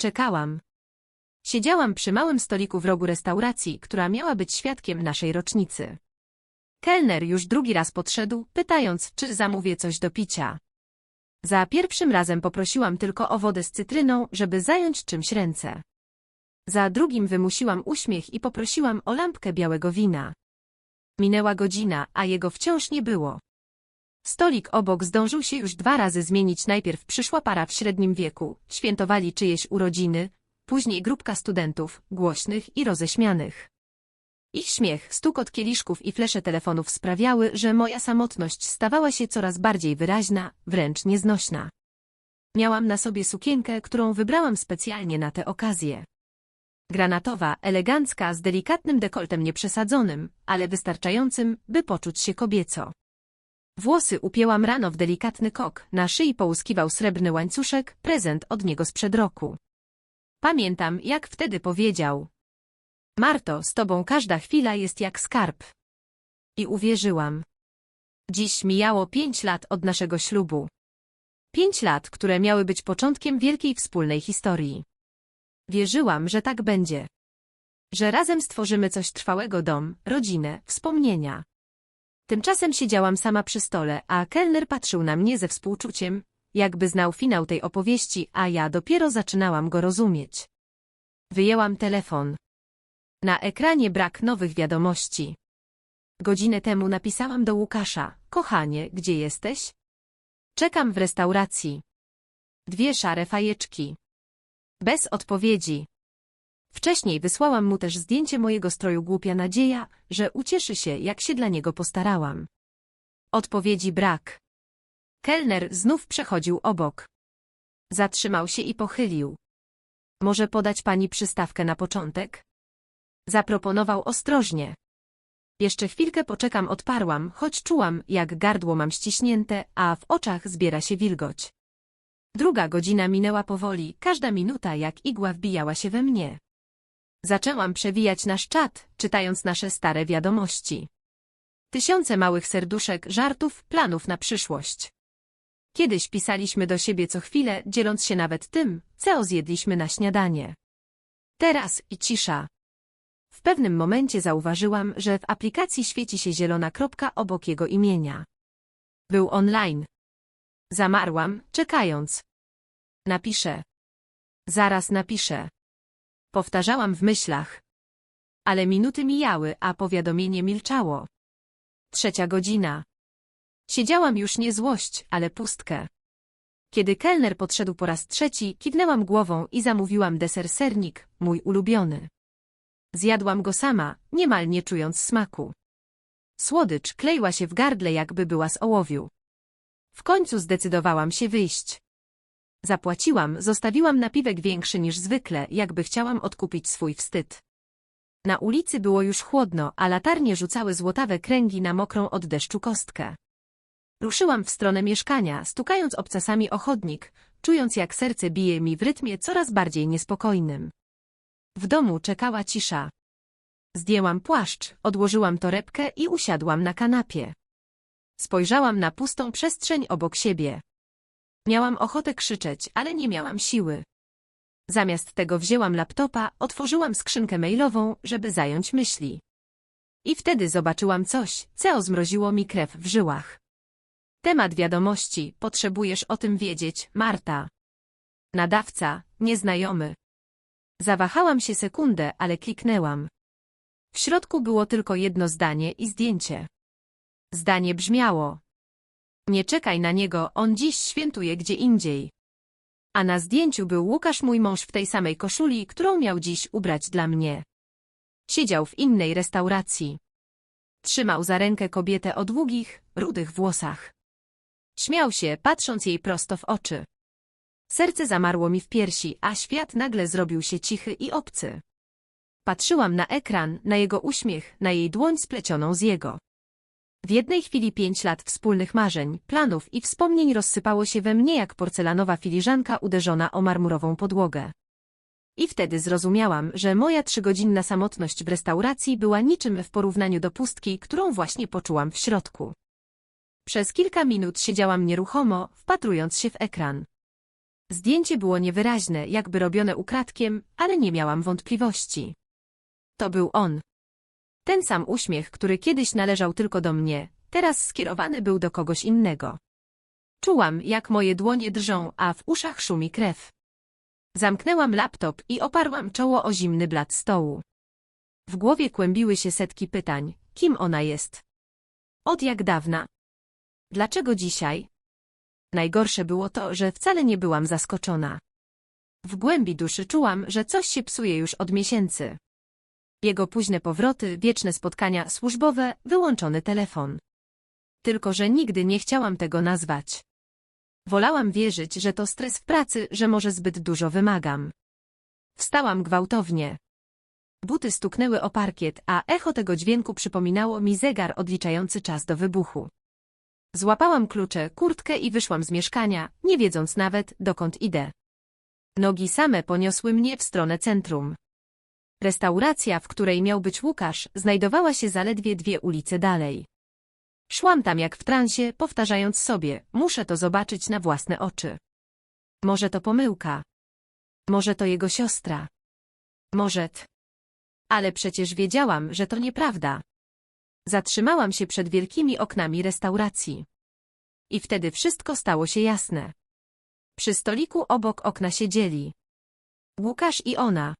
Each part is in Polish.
Czekałam. Siedziałam przy małym stoliku w rogu restauracji, która miała być świadkiem naszej rocznicy. Kelner już drugi raz podszedł, pytając, czy zamówię coś do picia. Za pierwszym razem poprosiłam tylko o wodę z cytryną, żeby zająć czymś ręce. Za drugim wymusiłam uśmiech i poprosiłam o lampkę białego wina. Minęła godzina, a jego wciąż nie było. Stolik obok zdążył się już dwa razy zmienić. Najpierw przyszła para w średnim wieku, świętowali czyjeś urodziny, później grupka studentów, głośnych i roześmianych. Ich śmiech, stukot kieliszków i flesze telefonów sprawiały, że moja samotność stawała się coraz bardziej wyraźna, wręcz nieznośna. Miałam na sobie sukienkę, którą wybrałam specjalnie na tę okazję. Granatowa, elegancka, z delikatnym dekoltem nieprzesadzonym, ale wystarczającym, by poczuć się kobieco. Włosy upięłam rano w delikatny kok, na szyi połuskiwał srebrny łańcuszek, prezent od niego sprzed roku. Pamiętam, jak wtedy powiedział. Marto, z tobą każda chwila jest jak skarb. I uwierzyłam. Dziś mijało pięć lat od naszego ślubu. Pięć lat, które miały być początkiem wielkiej wspólnej historii. Wierzyłam, że tak będzie. Że razem stworzymy coś trwałego dom, rodzinę, wspomnienia. Tymczasem siedziałam sama przy stole, a kelner patrzył na mnie ze współczuciem, jakby znał finał tej opowieści, a ja dopiero zaczynałam go rozumieć. Wyjęłam telefon. Na ekranie brak nowych wiadomości. Godzinę temu napisałam do Łukasza, kochanie, gdzie jesteś? Czekam w restauracji. Dwie szare fajeczki. Bez odpowiedzi. Wcześniej wysłałam mu też zdjęcie mojego stroju głupia nadzieja, że ucieszy się, jak się dla niego postarałam. Odpowiedzi brak. Kelner znów przechodził obok. Zatrzymał się i pochylił. Może podać pani przystawkę na początek? Zaproponował ostrożnie. Jeszcze chwilkę poczekam odparłam, choć czułam, jak gardło mam ściśnięte, a w oczach zbiera się wilgoć. Druga godzina minęła powoli, każda minuta jak igła wbijała się we mnie. Zaczęłam przewijać nasz czat, czytając nasze stare wiadomości. Tysiące małych serduszek, żartów, planów na przyszłość. Kiedyś pisaliśmy do siebie co chwilę, dzieląc się nawet tym, co zjedliśmy na śniadanie. Teraz i cisza. W pewnym momencie zauważyłam, że w aplikacji świeci się zielona kropka obok jego imienia. Był online. Zamarłam, czekając. Napiszę. Zaraz napiszę. Powtarzałam w myślach. Ale minuty mijały, a powiadomienie milczało. Trzecia godzina. Siedziałam już nie złość, ale pustkę. Kiedy kelner podszedł po raz trzeci, kiwnęłam głową i zamówiłam deser sernik, mój ulubiony. Zjadłam go sama, niemal nie czując smaku. Słodycz kleiła się w gardle, jakby była z ołowiu. W końcu zdecydowałam się wyjść. Zapłaciłam, zostawiłam napiwek większy niż zwykle, jakby chciałam odkupić swój wstyd. Na ulicy było już chłodno, a latarnie rzucały złotawe kręgi na mokrą od deszczu kostkę. Ruszyłam w stronę mieszkania, stukając obcasami o chodnik, czując jak serce bije mi w rytmie coraz bardziej niespokojnym. W domu czekała cisza. Zdjęłam płaszcz, odłożyłam torebkę i usiadłam na kanapie. Spojrzałam na pustą przestrzeń obok siebie. Miałam ochotę krzyczeć, ale nie miałam siły. Zamiast tego wzięłam laptopa, otworzyłam skrzynkę mailową, żeby zająć myśli. I wtedy zobaczyłam coś, co zmroziło mi krew w żyłach. Temat wiadomości, potrzebujesz o tym wiedzieć, Marta. Nadawca, nieznajomy. Zawahałam się sekundę, ale kliknęłam. W środku było tylko jedno zdanie i zdjęcie. Zdanie brzmiało. Nie czekaj na niego, on dziś świętuje gdzie indziej. A na zdjęciu był Łukasz, mój mąż w tej samej koszuli, którą miał dziś ubrać dla mnie. Siedział w innej restauracji. Trzymał za rękę kobietę o długich, rudych włosach. Śmiał się, patrząc jej prosto w oczy. Serce zamarło mi w piersi, a świat nagle zrobił się cichy i obcy. Patrzyłam na ekran, na jego uśmiech, na jej dłoń splecioną z jego. W jednej chwili pięć lat wspólnych marzeń, planów i wspomnień rozsypało się we mnie jak porcelanowa filiżanka uderzona o marmurową podłogę. I wtedy zrozumiałam, że moja trzygodzinna samotność w restauracji była niczym w porównaniu do pustki, którą właśnie poczułam w środku. Przez kilka minut siedziałam nieruchomo, wpatrując się w ekran. Zdjęcie było niewyraźne, jakby robione ukradkiem, ale nie miałam wątpliwości. To był on. Ten sam uśmiech, który kiedyś należał tylko do mnie, teraz skierowany był do kogoś innego. Czułam, jak moje dłonie drżą, a w uszach szumi krew. Zamknęłam laptop i oparłam czoło o zimny blat stołu. W głowie kłębiły się setki pytań. Kim ona jest? Od jak dawna? Dlaczego dzisiaj? Najgorsze było to, że wcale nie byłam zaskoczona. W głębi duszy czułam, że coś się psuje już od miesięcy. Jego późne powroty, wieczne spotkania służbowe, wyłączony telefon. Tylko, że nigdy nie chciałam tego nazwać. Wolałam wierzyć, że to stres w pracy, że może zbyt dużo wymagam. Wstałam gwałtownie. Buty stuknęły o parkiet, a echo tego dźwięku przypominało mi zegar odliczający czas do wybuchu. Złapałam klucze, kurtkę i wyszłam z mieszkania, nie wiedząc nawet, dokąd idę. Nogi same poniosły mnie w stronę centrum. Restauracja, w której miał być Łukasz, znajdowała się zaledwie dwie ulice dalej. Szłam tam jak w transie, powtarzając sobie, muszę to zobaczyć na własne oczy. Może to pomyłka. Może to jego siostra. Może t. Ale przecież wiedziałam, że to nieprawda. Zatrzymałam się przed wielkimi oknami restauracji. I wtedy wszystko stało się jasne. Przy stoliku obok okna siedzieli. Łukasz i ona.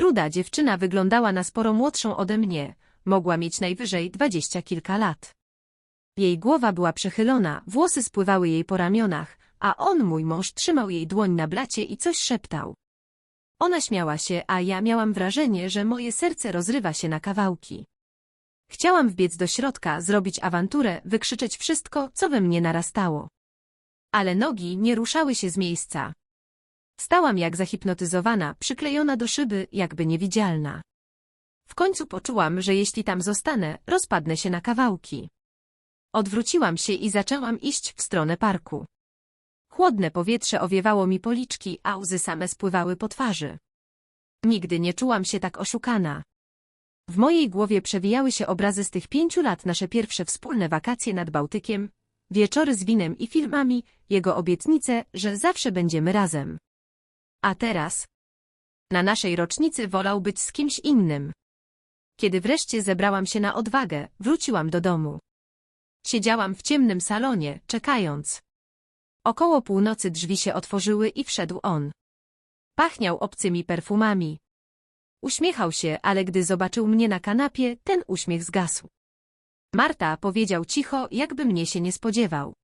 Ruda dziewczyna wyglądała na sporo młodszą ode mnie, mogła mieć najwyżej dwadzieścia kilka lat. Jej głowa była przechylona, włosy spływały jej po ramionach, a on, mój mąż, trzymał jej dłoń na blacie i coś szeptał. Ona śmiała się, a ja miałam wrażenie, że moje serce rozrywa się na kawałki. Chciałam wbiec do środka, zrobić awanturę, wykrzyczeć wszystko, co we mnie narastało. Ale nogi nie ruszały się z miejsca. Stałam jak zahipnotyzowana, przyklejona do szyby, jakby niewidzialna. W końcu poczułam, że jeśli tam zostanę, rozpadnę się na kawałki. Odwróciłam się i zaczęłam iść w stronę parku. Chłodne powietrze owiewało mi policzki, a łzy same spływały po twarzy. Nigdy nie czułam się tak oszukana. W mojej głowie przewijały się obrazy z tych pięciu lat nasze pierwsze wspólne wakacje nad Bałtykiem, wieczory z winem i filmami, jego obietnice, że zawsze będziemy razem. A teraz? Na naszej rocznicy wolał być z kimś innym. Kiedy wreszcie zebrałam się na odwagę, wróciłam do domu. Siedziałam w ciemnym salonie, czekając. Około północy drzwi się otworzyły i wszedł on. Pachniał obcymi perfumami. Uśmiechał się, ale gdy zobaczył mnie na kanapie, ten uśmiech zgasł. Marta powiedział cicho, jakby mnie się nie spodziewał.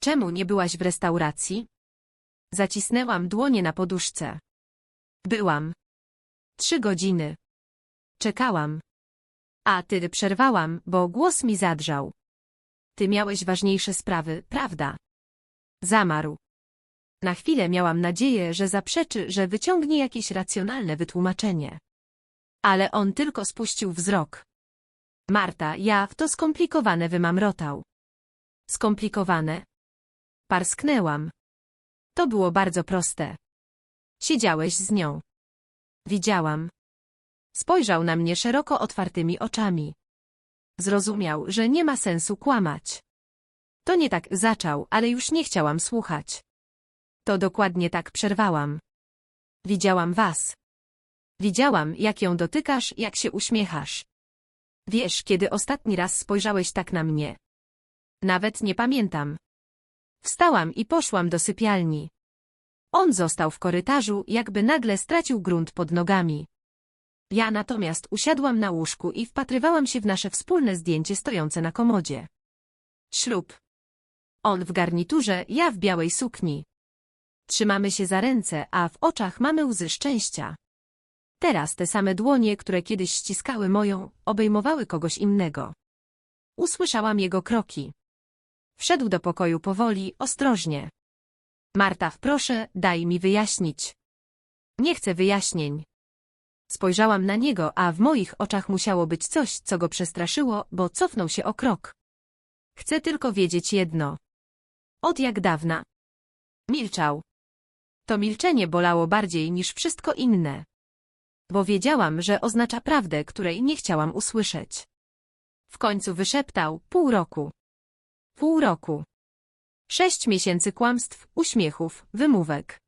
Czemu nie byłaś w restauracji? Zacisnęłam dłonie na poduszce. Byłam. Trzy godziny. Czekałam. A ty przerwałam, bo głos mi zadrżał. Ty miałeś ważniejsze sprawy, prawda? Zamarł. Na chwilę miałam nadzieję, że zaprzeczy, że wyciągnie jakieś racjonalne wytłumaczenie. Ale on tylko spuścił wzrok. Marta, ja w to skomplikowane wymamrotał. Skomplikowane? Parsknęłam. To było bardzo proste. Siedziałeś z nią. Widziałam. Spojrzał na mnie szeroko otwartymi oczami. Zrozumiał, że nie ma sensu kłamać. To nie tak zaczął, ale już nie chciałam słuchać. To dokładnie tak przerwałam. Widziałam was. Widziałam, jak ją dotykasz, jak się uśmiechasz. Wiesz, kiedy ostatni raz spojrzałeś tak na mnie. Nawet nie pamiętam. Wstałam i poszłam do sypialni. On został w korytarzu, jakby nagle stracił grunt pod nogami. Ja natomiast usiadłam na łóżku i wpatrywałam się w nasze wspólne zdjęcie stojące na komodzie. Ślub. On w garniturze, ja w białej sukni. Trzymamy się za ręce, a w oczach mamy łzy szczęścia. Teraz te same dłonie, które kiedyś ściskały moją, obejmowały kogoś innego. Usłyszałam jego kroki. Wszedł do pokoju powoli, ostrożnie. Marta, proszę, daj mi wyjaśnić. Nie chcę wyjaśnień. Spojrzałam na niego, a w moich oczach musiało być coś, co go przestraszyło, bo cofnął się o krok. Chcę tylko wiedzieć jedno. Od jak dawna? Milczał. To milczenie bolało bardziej niż wszystko inne. Bo wiedziałam, że oznacza prawdę, której nie chciałam usłyszeć. W końcu wyszeptał pół roku. Pół roku. Sześć miesięcy kłamstw, uśmiechów, wymówek.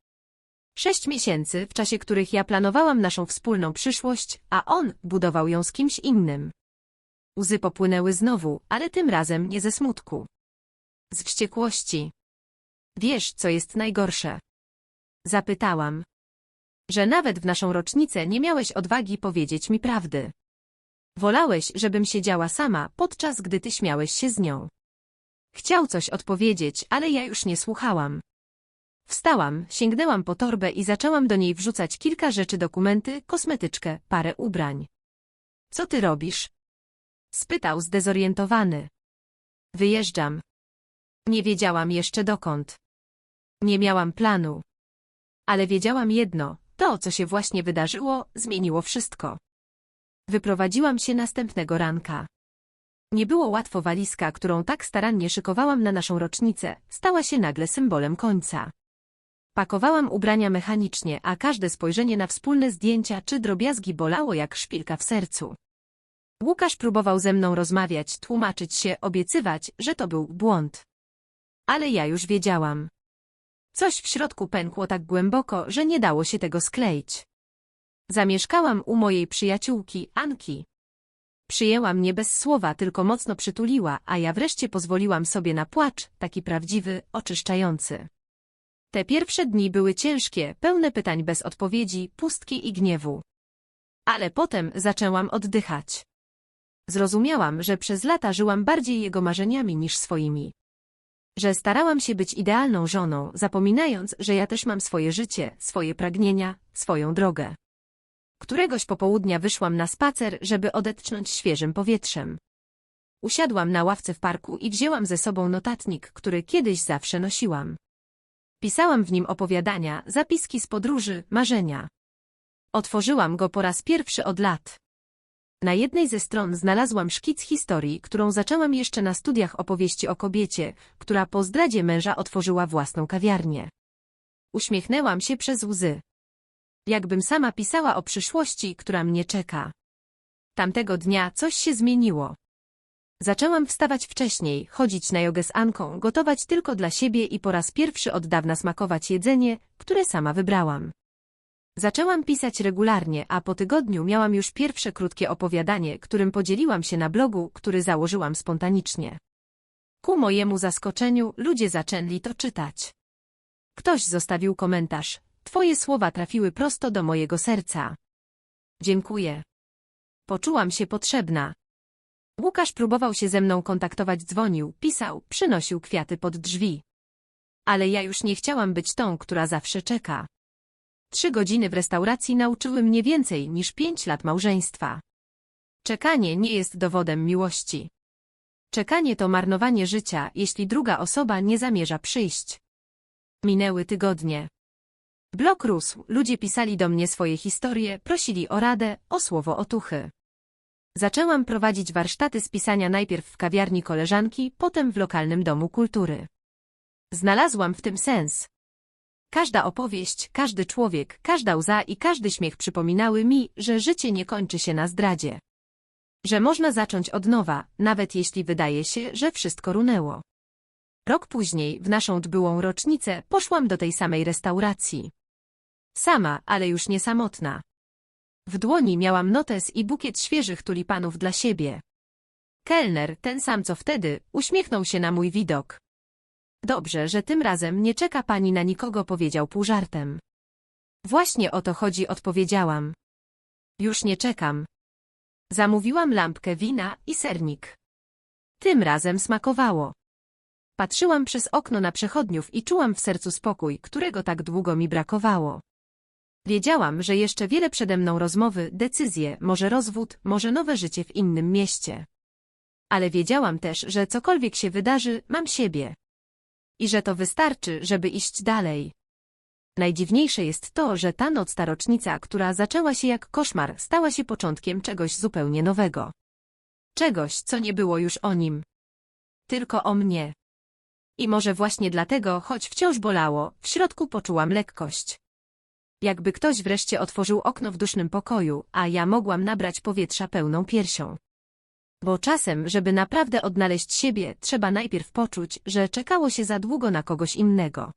Sześć miesięcy, w czasie których ja planowałam naszą wspólną przyszłość, a on budował ją z kimś innym. Łzy popłynęły znowu, ale tym razem nie ze smutku. Z wściekłości. Wiesz, co jest najgorsze? Zapytałam. Że nawet w naszą rocznicę nie miałeś odwagi powiedzieć mi prawdy. Wolałeś, żebym siedziała sama, podczas gdy ty śmiałeś się z nią. Chciał coś odpowiedzieć, ale ja już nie słuchałam. Wstałam, sięgnęłam po torbę i zaczęłam do niej wrzucać kilka rzeczy dokumenty, kosmetyczkę, parę ubrań. Co ty robisz? Spytał zdezorientowany. Wyjeżdżam. Nie wiedziałam jeszcze dokąd. Nie miałam planu. Ale wiedziałam jedno, to, co się właśnie wydarzyło, zmieniło wszystko. Wyprowadziłam się następnego ranka. Nie było łatwo walizka, którą tak starannie szykowałam na naszą rocznicę, stała się nagle symbolem końca. Pakowałam ubrania mechanicznie, a każde spojrzenie na wspólne zdjęcia czy drobiazgi bolało jak szpilka w sercu. Łukasz próbował ze mną rozmawiać, tłumaczyć się, obiecywać, że to był błąd. Ale ja już wiedziałam. Coś w środku pękło tak głęboko, że nie dało się tego skleić. Zamieszkałam u mojej przyjaciółki, Anki. Przyjęła mnie bez słowa, tylko mocno przytuliła, a ja wreszcie pozwoliłam sobie na płacz, taki prawdziwy, oczyszczający. Te pierwsze dni były ciężkie, pełne pytań bez odpowiedzi, pustki i gniewu. Ale potem zaczęłam oddychać. Zrozumiałam, że przez lata żyłam bardziej jego marzeniami niż swoimi. Że starałam się być idealną żoną, zapominając, że ja też mam swoje życie, swoje pragnienia, swoją drogę. Któregoś popołudnia wyszłam na spacer, żeby odetchnąć świeżym powietrzem. Usiadłam na ławce w parku i wzięłam ze sobą notatnik, który kiedyś zawsze nosiłam. Pisałam w nim opowiadania, zapiski z podróży, marzenia. Otworzyłam go po raz pierwszy od lat. Na jednej ze stron znalazłam szkic historii, którą zaczęłam jeszcze na studiach opowieści o kobiecie, która po zdradzie męża otworzyła własną kawiarnię. Uśmiechnęłam się przez łzy. Jakbym sama pisała o przyszłości, która mnie czeka. Tamtego dnia coś się zmieniło. Zaczęłam wstawać wcześniej, chodzić na jogę z Anką, gotować tylko dla siebie i po raz pierwszy od dawna smakować jedzenie, które sama wybrałam. Zaczęłam pisać regularnie, a po tygodniu miałam już pierwsze krótkie opowiadanie, którym podzieliłam się na blogu, który założyłam spontanicznie. Ku mojemu zaskoczeniu ludzie zaczęli to czytać. Ktoś zostawił komentarz. Twoje słowa trafiły prosto do mojego serca. Dziękuję. Poczułam się potrzebna. Łukasz próbował się ze mną kontaktować, dzwonił, pisał, przynosił kwiaty pod drzwi. Ale ja już nie chciałam być tą, która zawsze czeka. Trzy godziny w restauracji nauczyły mnie więcej niż pięć lat małżeństwa. Czekanie nie jest dowodem miłości. Czekanie to marnowanie życia, jeśli druga osoba nie zamierza przyjść. Minęły tygodnie. Blok rósł, ludzie pisali do mnie swoje historie, prosili o radę, o słowo otuchy. Zaczęłam prowadzić warsztaty z pisania najpierw w kawiarni koleżanki, potem w lokalnym domu kultury. Znalazłam w tym sens. Każda opowieść, każdy człowiek, każda łza i każdy śmiech przypominały mi, że życie nie kończy się na zdradzie. Że można zacząć od nowa, nawet jeśli wydaje się, że wszystko runęło. Rok później, w naszą dbyłą rocznicę, poszłam do tej samej restauracji. Sama, ale już nie samotna. W dłoni miałam notes i bukiet świeżych tulipanów dla siebie. Kelner, ten sam co wtedy, uśmiechnął się na mój widok. Dobrze, że tym razem nie czeka pani na nikogo, powiedział pół żartem. Właśnie o to chodzi, odpowiedziałam. Już nie czekam. Zamówiłam lampkę wina i sernik. Tym razem smakowało. Patrzyłam przez okno na przechodniów i czułam w sercu spokój, którego tak długo mi brakowało. Wiedziałam, że jeszcze wiele przede mną rozmowy, decyzje, może rozwód, może nowe życie w innym mieście. Ale wiedziałam też, że cokolwiek się wydarzy, mam siebie. I że to wystarczy, żeby iść dalej. Najdziwniejsze jest to, że ta noc ta rocznica, która zaczęła się jak koszmar, stała się początkiem czegoś zupełnie nowego. Czegoś, co nie było już o nim. Tylko o mnie. I może właśnie dlatego, choć wciąż bolało, w środku poczułam lekkość. Jakby ktoś wreszcie otworzył okno w dusznym pokoju, a ja mogłam nabrać powietrza pełną piersią. Bo czasem, żeby naprawdę odnaleźć siebie, trzeba najpierw poczuć, że czekało się za długo na kogoś innego.